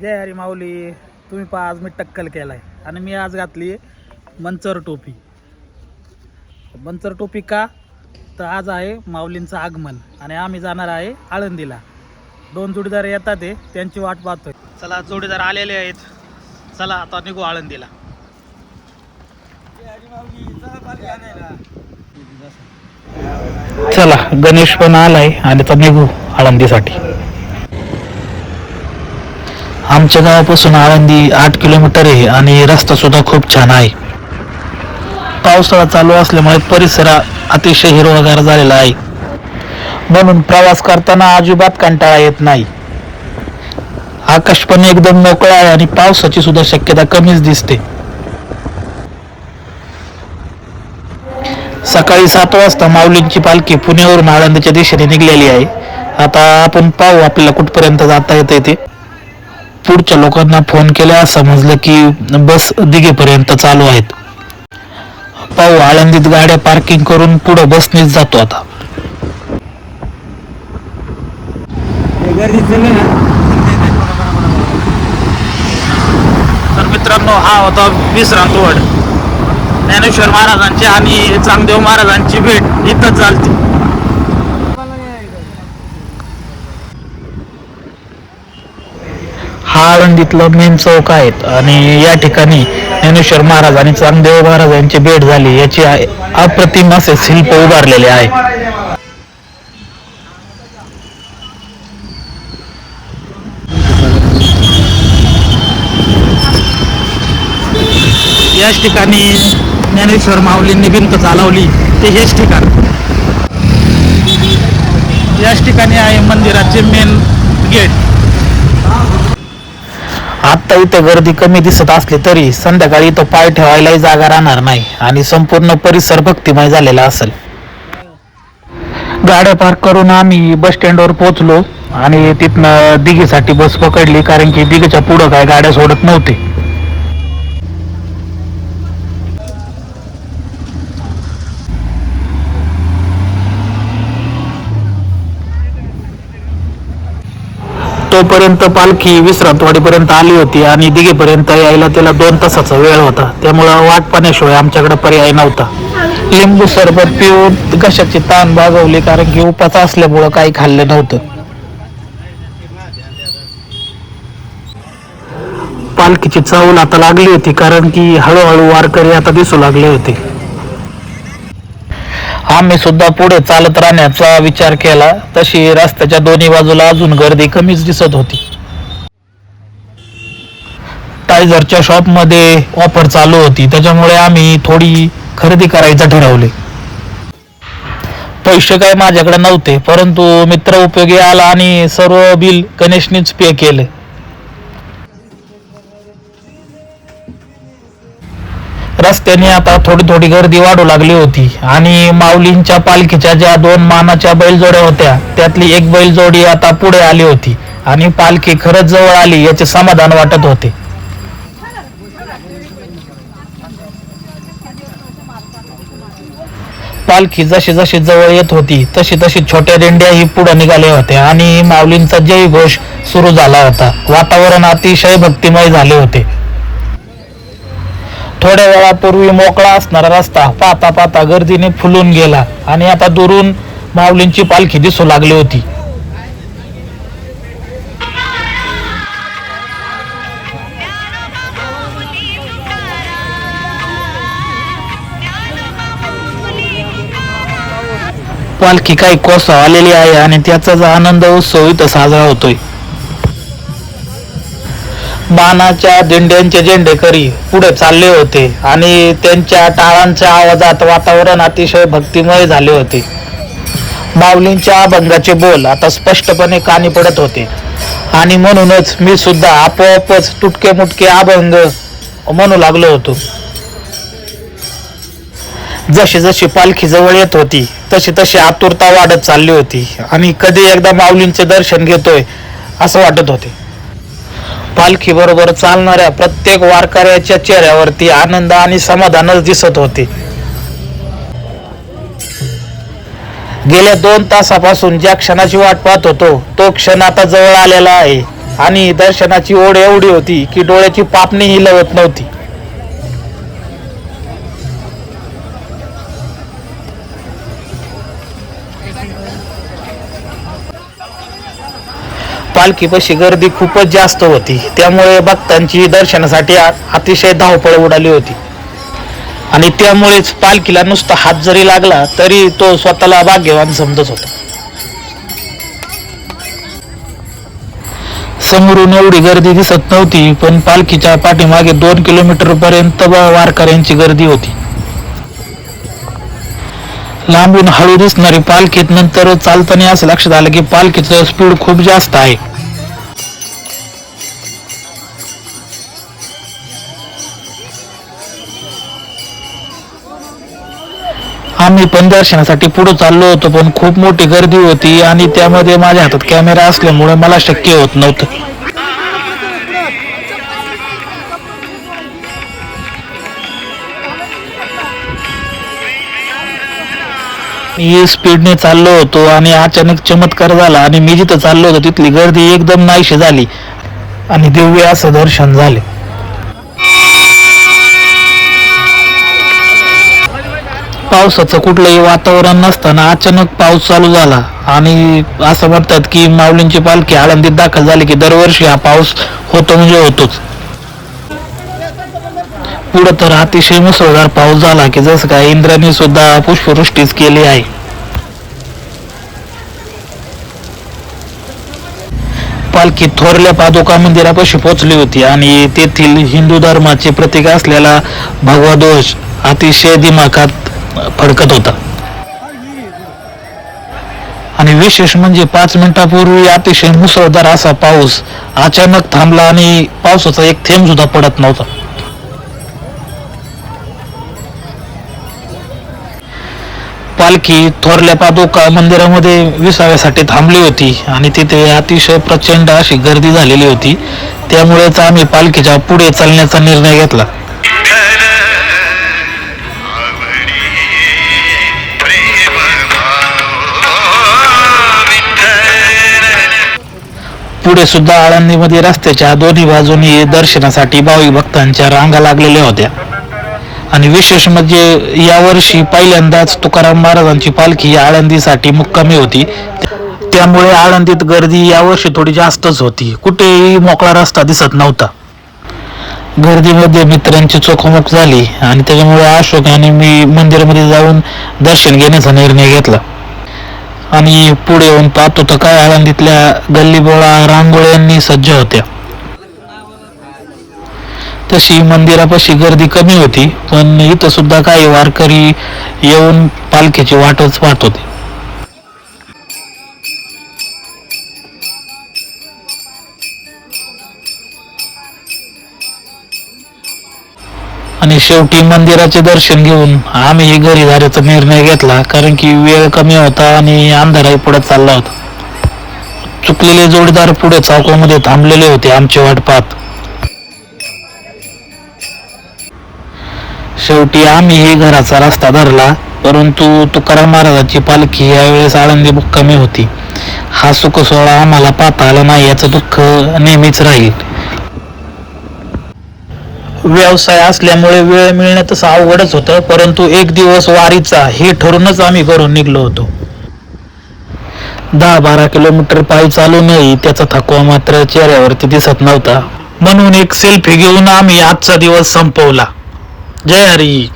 जय हरी माऊली. तुम्ही पहा आज मी टक्कल केलाय. आणि मी आज घातली मंचर टोपी. मंचर टोपी का? तर आज आहे माऊलींचं आगमन. आणि आम्ही जाणार आहे आळंदीला. दोन जोडीदार येतात आहे त्यांची वाट पाहतोय. चला जोडीदार आलेले आहेत. चला आता निघू आळंदीला. चला गणेश पण आलाय आणि तर निघू आळंदीसाठी. आमच्या गावापासून आळंदी आठ किलोमीटर आहे आणि रस्ता सुद्धा खूप छान आहे. पावसाळा चालू असल्यामुळे परिसर अतिशय हिरवागार झालेला आहे. म्हणून प्रवास करताना अजिबात कंटाळा येत नाही. आकाश पण एकदम मोकळा आहे आणि पावसाची सुद्धा शक्यता कमीच दिसते. सकाळी सात वाजता माऊलींची पालखी पुण्यावरून आळंदीच्या दिशेने निघलेली आहे. आता आपण पाहू आपल्याला कुठपर्यंत जाता येते ते. पुढच्या लोकांना फोन केल्या समजलं की बस दिघेपर्यंत चालू आहेत. पाहू आळंदीत गाड्या पार्किंग करून पुढे बसनीच जातो आता. तर मित्रांनो हा होता विश्रांत वड. ज्ञानेश्वर महाराजांची आणि चांगदेव महाराजांची भेट इथंच चालते हा आळंदीतलं मेन चौक आहेत. आणि या ठिकाणी ज्ञानेश्वर महाराज आणि चांगदेव महाराज यांची भेट झाली. याची अप्रतिम असे शिल्प उभारलेले आहे. याच ठिकाणी ज्ञानेश्वर माऊलींनी भिंत चालवली. ते हेच ठिकाण. याच ठिकाणी आहे मंदिराचे मेन गेट आता इथं गर्दी कमी दिसत असली तरी संध्याकाळी इथं पाय ठेवायलाही जागा राहणार नाही आणि संपूर्ण परिसर भक्तिमय झालेला असेल. गाड्या पार्क करून आम्ही बस स्टँडवर पोहोचलो आणि तिथनं दिघीसाठी बस पकडली कारण की दिघीच्या पुढं काय गाड्या सोडत नव्हते. तोपर्यंत पालखी विश्रांतवाडीपर्यंत आली होती आणि दिघेपर्यंत यायला त्याला दोन तासाचा वेळ होता. त्यामुळं वाट पाण्याशिवाय आमच्याकडे पर्याय नव्हता. लिंबू सरबत पिऊन कशाची ताण भागवली कारण की उपास असल्यामुळं काही खाल्लं नव्हतं. पालखीची चावल आता लागली होती कारण की हळूहळू वारकरी आता दिसू लागले होते. आम्ही सुद्धा पुढे चालत राहण्याचा विचार केला. तशी रस्त्याच्या दोन्ही बाजूला अजून गर्दी कमीच दिसत होती. टायझरच्या शॉपमध्ये ऑफर चालू होती. त्याच्यामुळे आम्ही थोडी खरेदी करायचं ठरवले. पैसे काय माझ्याकडे नव्हते परंतु मित्र उपयोगी आला आणि सर्व बिल गणेशनीच पे केले. रस्त्याने आता थोडी थोडी गर्दी वाढू लागली होती. आणि माऊलींच्या पालखीच्या ज्या दोन मानाच्या बैलजोड्या होत्या त्यातली एक बैलजोडी आता पुढे आली होती. आणि पालखी खरंच जवळ आली याचे समाधान वाटत होते. पालखी जशी जशी जवळ येत होती तशी तशी छोट्या दिंड्याही पुढे निघाल्या होत्या. आणि माऊलींचा जय घोष सुरू झाला होता. वातावरण अतिशय भक्तिमय झाले होते. थोड्या वेळापूर्वी मोकळा असणारा रस्ता पाहता पाहता गर्दीने फुलून गेला आणि आता दुरून माऊलींची पालखी दिसू लागली होती. पालखी काही कोसव आलेली आहे आणि त्याचाच आनंद उत्सव इथं साजरा होतोय. बाणाच्या दिंड्यांचे झेंडेकरी पुढे चालले होते आणि त्यांच्या टाळांच्या आवाजात वातावरण अतिशय भक्तिमय झाले होते. माऊलींच्या अभंगाचे बोल आता स्पष्टपणे कानी पडत होते. आणि म्हणूनच मी सुद्धा आपोआपच तुटके मुटके अभंग म्हणू लागलो होतो. जशी जशी पालखी जवळ येत होती तशी तशी आतुरता वाढत चालली होती. आणि कधी एकदा माऊलींचे दर्शन घेतोय असं वाटत होते. पालखी बरोबर चालणाऱ्या प्रत्येक वारकऱ्याच्या चेहऱ्यावरती आनंद आणि समाधानच दिसत होते. गेल्या दोन तासापासून ज्या क्षणाची वाट पाहत होतो तो क्षण आता जवळ आलेला आहे आणि दर्शनाची ओढ एवढी होती की डोळ्याची पापणीही लवत नव्हती. पालखीपाशी गर्दी खूपच जास्त होती. त्यामुळे भक्तांची दर्शनासाठी अतिशय धावपळ उडाली होती. आणि त्यामुळेच पालखीला नुसता हात जरी लागला तरी तो स्वतःला भाग्यवान समजत होता. समोरून एवढी गर्दी दिसत नव्हती पण पालखीच्या पाठीमागे दोन किलोमीटर पर्यंत वारकऱ्यांची गर्दी होती. लांबून हळू दिसणारी पालखीत नंतर चालताना असं लक्षात आलं की पालखीचं स्पीड खूप जास्त आहे. आम्ही पण दर्शनासाठी पुढे चाललो होतो पण खूप मोठी गर्दी होती आणि त्यामध्ये माझ्या हातात कॅमेरा असल्यामुळे मला शक्य होत नव्हतं. मी स्पीडने चाललो होतो आणि अचानक चमत्कार झाला आणि मी जिथं चाललो होतो तिथली गर्दी एकदम नाहीशी झाली आणि दिव्य असं दर्शन झाले. पावसाचं कुठलंही वातावरण नसताना अचानक पाऊस चालू झाला. आणि असं म्हणतात की माऊलींची पालखी आळंदीत दाखल झाली की दरवर्षी हा पाऊस होतो म्हणजे होतोच. पुढं तर अतिशय मुसळधार पाऊस झाला की जसं काय इंद्राने सुद्धा पुष्पवृष्टीच केली आहे. पालखी थोरल्या पादुका मंदिरापाशी पोहोचली होती आणि तेथील हिंदू धर्माचे प्रतीक असलेला भगवा ध्वज अतिशय दिमाखात फडकत होता. आणि विशेष म्हणजे पाच मिनिटापूर्वी अतिशय मुसळधार असा पाऊस अचानक थांबला आणि पावसाचा एक थेंब सुद्धा पडत नव्हता. पालखी थोरल्या पादुका मंदिरामध्ये विसाव्यासाठी थांबली होती आणि तिथे अतिशय प्रचंड अशी गर्दी झालेली होती. त्यामुळेच आम्ही पालखीच्या पुढे चालण्याचा निर्णय घेतला. पुढे सुद्धा आळंदीमध्ये रस्त्याच्या दोन्ही बाजूनी दर्शनासाठी भाविक भक्तांच्या रांगा लागलेल्या होत्या. आणि विशेष म्हणजे यावर्षी पहिल्यांदाच तुकाराम महाराजांची पालखी आळंदीसाठी मुक्कामी होती. त्यामुळे आळंदीत गर्दी यावर्षी थोडी जास्तच होती. कुठेही मोकळा रस्ता दिसत नव्हता. गर्दीमध्ये मित्रांची चोखोमोक झाली आणि त्याच्यामुळे अशोक आणि मी मंदिरामध्ये जाऊन दर्शन घेण्याचा निर्णय घेतला. आणि पुढे येऊन पाहतो तर काय आळंदीतल्या गल्लीबोळा रांगोळ्यांनी सज्ज होत्या. तशी मंदिरापाशी गर्दी कमी होती पण इथं सुद्धा काही वारकरी येऊन पालखीची वाटच पाहत होते. आणि शेवटी मंदिराचे दर्शन घेऊन आम्ही घरी जाण्याचा निर्णय घेतला कारण की वेळ कमी होता आणि अंधाराही पुढे चालला होता. चुकलेले जोडीदार पुढे चौकामध्ये थांबलेले होते आमची वाट पाहत शेवटी आम्हीही घराचा रस्ता धरला परंतु तुकाराम महाराजाची पालखी यावेळेस आळंदी कमी होती. हा सुख सोहळा आम्हाला पाहता आला नाही याचं दुःख नेहमीच राहील. व्यवसाय असल्यामुळे वेळ मिळणं तसं अवघडच होतं परंतु एक दिवस वारीचा हे ठरूनच आम्ही घरून निघलो होतो. दहा बारा किलोमीटर पायी चालूनही त्याचा थकवा मात्र चेहऱ्यावरती दिसत नव्हता. म्हणून एक सेल्फी घेऊन आम्ही आजचा दिवस संपवला. जय हरी.